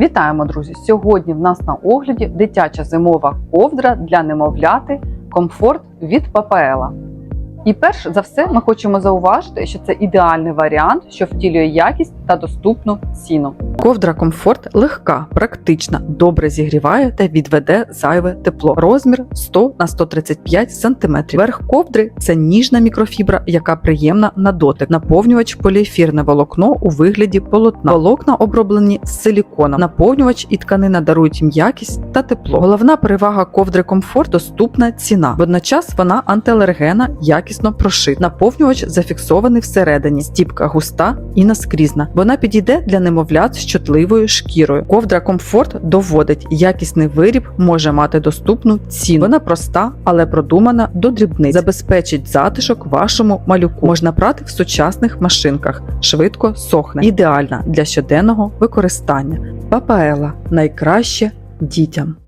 Вітаємо, друзі! Сьогодні в нас на огляді дитяча зимова ковдра для немовляти комфорт від ППЛа. І перш за все, ми хочемо зауважити, що це ідеальний варіант, що втілює якість та доступну ціну. Ковдра комфорт легка, практична, добре зігріває та відведе зайве тепло. Розмір 100 на 135 см. Верх ковдри це ніжна мікрофібра, яка приємна на дотик. Наповнювач поліефірне волокно у вигляді полотна. Волокна оброблені з силіконом. Наповнювач і тканина дарують м'якість та тепло. Головна перевага ковдри комфорт доступна ціна. Водночас вона антиалергена, якісно прошита. Наповнювач зафіксований всередині. Стіпка густа і наскрізна. Вона підійде для немовлят з чутливою шкірою. Ковдра комфорт доводить, якісний виріб може мати доступну ціну. Вона проста, але продумана до дрібниць. Забезпечить затишок вашому малюку. Можна прати в сучасних машинках, швидко сохне. Ідеальна для щоденного використання. Папаела найкраще дітям.